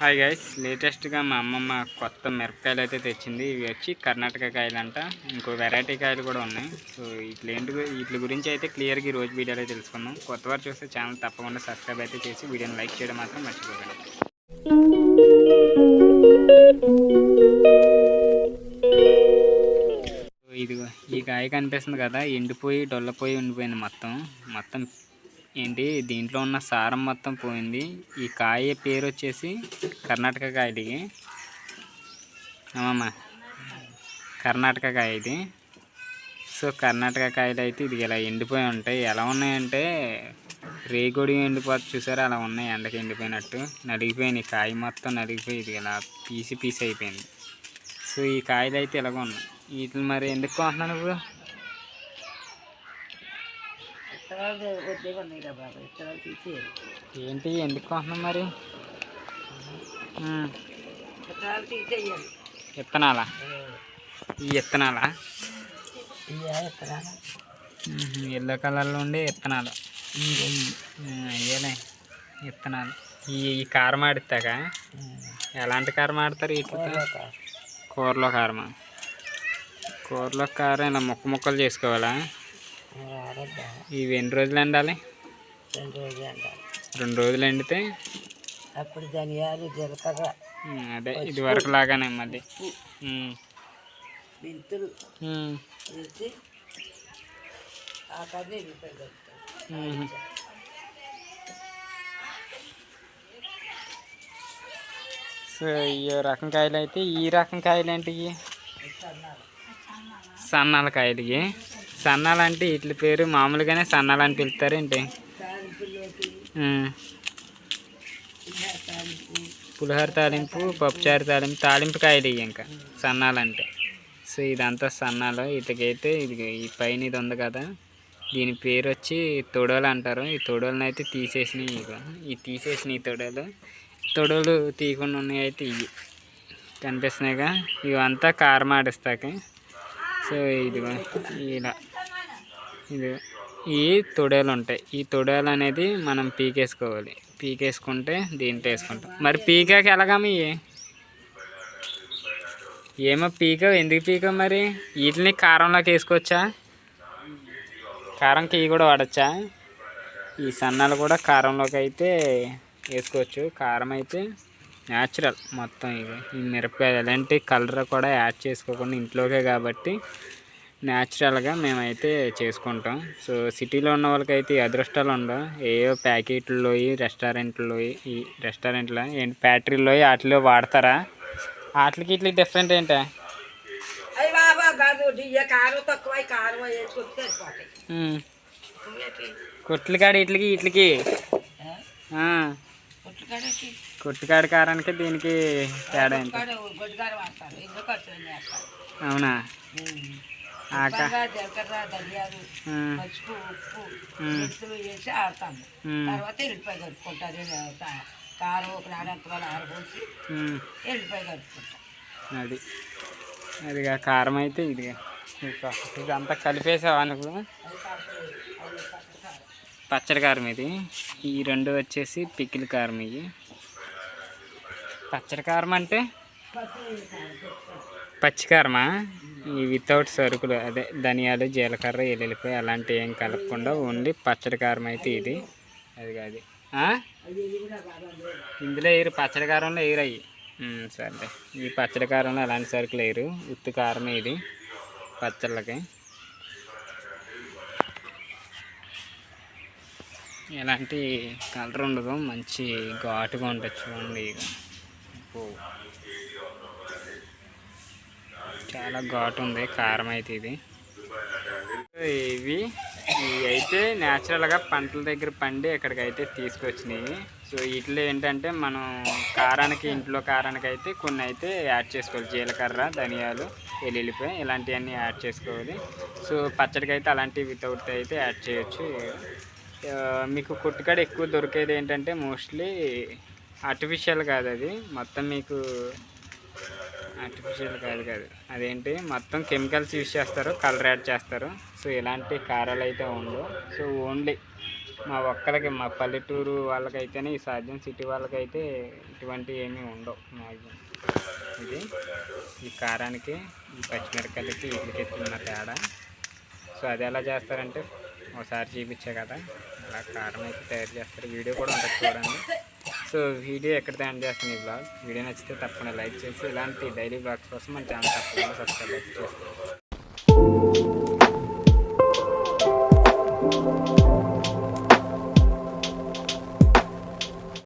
Hi guys లేటెస్ట్గా మా అమ్మమ్మ కొత్త మిరపకాయలు అయితే తెచ్చింది. ఇవి వచ్చి కర్ణాటక కాయలు అంట ఇంకో వెరైటీ కాయలు కూడా ఉన్నాయి. సో ఇట్లేంటి వీటి గురించి అయితే క్లియర్గా ఈ రోజు వీడియోలో తెలుసుకుందాం. కొత్తవారు చూస్తే ఛానల్ తప్పకుండా సబ్స్క్రైబ్ అయితే చేసి వీడియోని లైక్ చేయడం మాత్రం మర్చిపోకండి. సో ఇదిగో ఈ కాయ కనిపిస్తుంది కదా ఎండిపోయి డొల్లపోయి ఉండిపోయింది మొత్తం. మొత్తం ఏంటి? దీంట్లో ఉన్న సారం మొత్తం పోయింది. ఈ కాయ పేరు వచ్చేసి కర్ణాటక కాయ ఇది. అమ్మమ్మ. కర్ణాటక కాయ ఇది. సో కర్ణాటక కాయలు అయితే ఇది ఇలా ఎండిపోయి ఉంటాయి. ఎలా ఉన్నాయంటే రేగుడి ఎండిపోతే చూసారా? అలా ఉన్నాయి. ఎండకి ఎండిపోయినట్టు. నలిగిపోయినాయి. కాయ మొత్తం నలిగిపోయి ఇది ఇలా పీసి పీసి అయిపోయింది. సో ఈ కాయలు అయితే ఇలాగ ఉన్నాయి. వీటిని మరి ఎందుకు కొంటున్నాను ఇప్పుడు విత్తనాలు వద్దే ఉన్నాయి కదా బాబు విత్తనాలు తీసేయాలి ఏంటి ఎందుకు కొంటున్నాం మరి? తీసేయాలి విత్తనాలా ఈ విత్తనాలా ఎల్లో కలర్లో ఉండే విత్తనాలు అయ్యేలే విత్తనాలు ఈ ఈ కారం ఆడుతాక ఎలాంటి కారం ఆడతారు వీటితో కూరలో కారమా? కూరలో కారం ఇలా ముక్క ముక్కలు చేసుకోవాలా? ఇవి ఎన్ని రోజులు ఎండాలి? రెండు రోజులు అంటారు రెండు రోజులు ఎండితే? అప్పుడు ధనియాలు జీలకర్ర అదే ఇది వరకు లాగానే మళ్ళీ. మెంతులు వేసి ఆ. సో ఈ రకం కాయలు అయితే ఈ రకం కాయలు ఏంటి ఇవి? సన్నాల కాయలు సన్నాలు అంటే వీటి పేరు మామూలుగానే సన్నాలు అని పిలుస్తారు ఏంటి తాలింపు పులిహోర తాలింపు పప్పుచారు తాలింపు తాలింపు కాయలు ఇవి ఇంకా సన్నాలు అంటే సో ఇదంతా సన్నాలు ఇతకైతే ఇది ఈ పైన ఇది ఉంది కదా దీని పేరు వచ్చి తొడోలు అంటారు. ఈ తొడోలను అయితే తీసేసినాయి ఇక ఈ తీసేసిన ఈ తొడోలు. తీయకుండా ఉన్నాయి అయితే ఇవి కనిపిస్తున్నాయిగా? ఇవంతా కారం ఆడిస్తాక. సో ఇదిగో ఇలా. ఇది ఈ తొడేలు ఉంటాయి. ఈ తొడేలు అనేది మనం పీకేసుకోవాలి. పీకేసుకుంటే దీంట్లో వేసుకుంటాం. మరి పీకాక ఎలాగమ్మ ఏమో పీక ఎందుకు పీక మరి? వీటిని కారంలోకి వేసుకోవచ్చా? కారంకి ఇవి కూడా వాడచ్చా? ఈ సన్నాలు కూడా కారంలోకి అయితే వేసుకోవచ్చు. కారం అయితే న్యాచురల్ మొత్తం ఇవి ఈ మిరపకాయలు ఎలాంటి కలర్ కూడా యాడ్ చేసుకోకుండా ఇంట్లోకే కాబట్టి న్యాచురల్గా మేమైతే చేసుకుంటాం. సో సిటీలో ఉన్న వాళ్ళకైతే అదృష్టాలు ఉండవు. ఏవో ప్యాకెట్లో రెస్టారెంట్లో ఈ రెస్టారెంట్లో ఏంటి ఫ్యాక్టరీలో వాటిలో వాడతారా? వాటికి ఇట్లకి డిఫరెంట్ ఏంటా? అయ్యి బాబా కాదు డియ్య కారం తక్కువ కారం వేసుకుంటే సరిపోతాయి. ఉమ్. నువ్వేంటి? కొట్లు కాడ ఇట్లకి. ఇట్లకి కొట్టుకాడ కారానికి దీనికి తేడా ఏంటి? ఇంట్లో అవునా? జీలకర్ర ధనియాలు ఉమ్, పసుపు ఉప్పు మ్మ్. మెంతులు వేసి ఆడతాము. ఉమ్, తర్వాత ఎల్లిపాయ కలుపుకుంటారు. ఇలా కా- కారం ఒక నాడంత వాళ్ళు ఆరబోసి ఉమ్. ఎల్లిపాయ కలుపుకుంటాం. అది. అదిగా కారం అయితే ఇదిగా. ఇదంతా కలిపేసావా నువ్వు? అది కారం. అది కారం పచ్చడి కారం ఇది. ఈ రెండు వచ్చేసి పికిల్ కారం ఇవి పచ్చడి కారం అంటే? పచ్చికారమా? ఈ వితౌట్ సరుకులు అదే ధనియాలు జీలకర్ర ఎల్లుల్లిపాయ అలాంటివి ఏం కలపకుండా ఓన్లీ పచ్చడి కారం అయితే ఇది. అది కాదు. ఇందులో వేయరు పచ్చడి కారంలో వేయరు అవి సరే ఈ పచ్చడి కారంలో అలాంటి సరుకులు వేయరు ఉత్తు కారమే ఇది పచ్చళ్ళకి. ఎలాంటి కలర్ ఉండదు. మంచి ఘాటుగా ఉంటుంది చూడండి. ఇక అబ్బో. చాలా ఘాటు ఉంది కారం అయితే ఇది. ఇవి ఇవి అయితే న్యాచురల్గా పంటల దగ్గర పండి ఇక్కడికైతే తీసుకొచ్చినాయి సో వీటిలో ఏంటంటే మనం కారానికి ఇంట్లో కారానికి అయితే కొన్ని అయితే యాడ్ చేసుకోవాలి. జీలకర్ర ధనియాలు వెల్లుల్లిపాయ ఇలాంటివన్నీ యాడ్ చేసుకోవాలి. సో పచ్చడికి అయితే అలాంటివి వితౌట్ అయితే యాడ్ చేయొచ్చు. మీకు కొట్టుకాడ ఎక్కువ దొరికేది ఏంటంటే మోస్ట్లీ ఆర్టిఫిషియల్ కాదు అది. మొత్తం మీకు ఆర్టిఫిషియల్ కాదు కాదు. అదేంటి? మొత్తం కెమికల్స్ యూజ్ చేస్తారు కలర్ యాడ్ చేస్తారు. సో ఇలాంటి కారాలు అయితే ఉండవు. సో ఓన్లీ మా ఒక్కరికి మా పల్లెటూరు వాళ్ళకైతేనే ఈ సాధ్యం సిటీ వాళ్ళకైతే ఇటువంటి ఏమీ ఉండవు మ్యాక్సిమం ఇది ఈ కారానికి ఈ పచ్చిమిరకాయలకి వీటికి తేడా. సో అది ఎలా చేస్తారంటే ఒకసారి చూపించే కదా. అలా కారం అయితే తయారు చేస్తారు. వీడియో కూడా ఉంటుంది చూడండి. సో వీడియో ఎక్కడ ఎండ్ చేస్తాను ఈ బ్లాగ్ వీడియో నచ్చితే తప్పకుండా లైక్ చేసి ఇలాంటి డైలీ బ్లాగ్స్ కోసం మన ఛానల్ తప్పకుండా సబ్స్క్రైబ్ చేసుకోండి